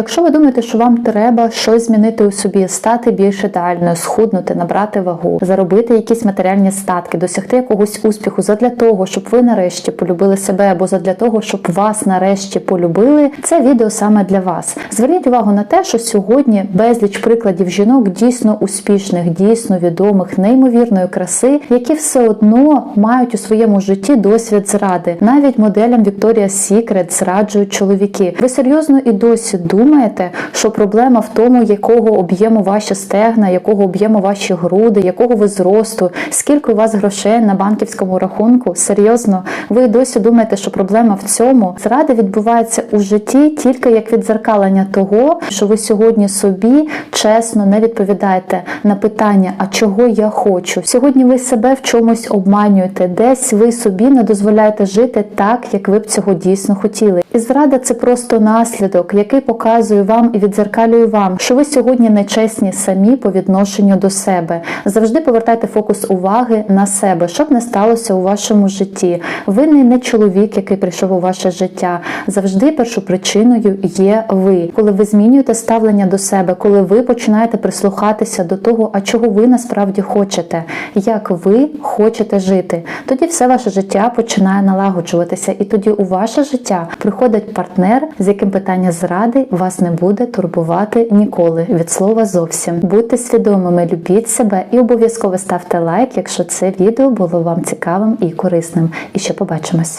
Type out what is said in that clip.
Якщо ви думаєте, що вам треба щось змінити у собі, стати більш ідеальною, схуднути, набрати вагу, заробити якісь матеріальні статки, досягти якогось успіху задля того, щоб ви нарешті полюбили себе, або задля того, щоб вас нарешті полюбили, це відео саме для вас. Зверніть увагу на те, що сьогодні безліч прикладів жінок дійсно успішних, дійсно відомих, неймовірної краси, які все одно мають у своєму житті досвід зради. Навіть моделям Victoria's Secret зраджують чоловіки. Ви серйозно і досі думаєте, що проблема в тому, якого об'єму ваші стегна, якого об'єму ваші груди, якого ви зросту, скільки у вас грошей на банківському рахунку? Серйозно, ви досі думаєте, що проблема в цьому? Зрада відбувається у житті тільки як відзеркалення того, що ви сьогодні собі чесно не відповідаєте на питання, а чого я хочу. Сьогодні ви себе в чомусь обманюєте, десь ви собі не дозволяєте жити так, як ви б цього дійсно хотіли. І зрада це просто наслідок, який показує вам і відзеркалює вам, що ви сьогодні нечесні самі по відношенню до себе. Завжди повертайте фокус уваги на себе, щоб не сталося у вашому житті. Винний не чоловік, який прийшов у ваше життя. Завжди першопричиною є ви. Коли ви змінюєте ставлення до себе, коли ви починаєте прислухатися до того, а чого ви насправді хочете, як ви хочете жити, тоді все ваше життя починає налагоджуватися, і тоді у ваше життя приходить партнер, з яким питання зради вас не буде турбувати ніколи. Від слова зовсім будьте свідомими, любіть себе і обов'язково ставте лайк, якщо це відео було вам цікавим і корисним. І ще побачимось.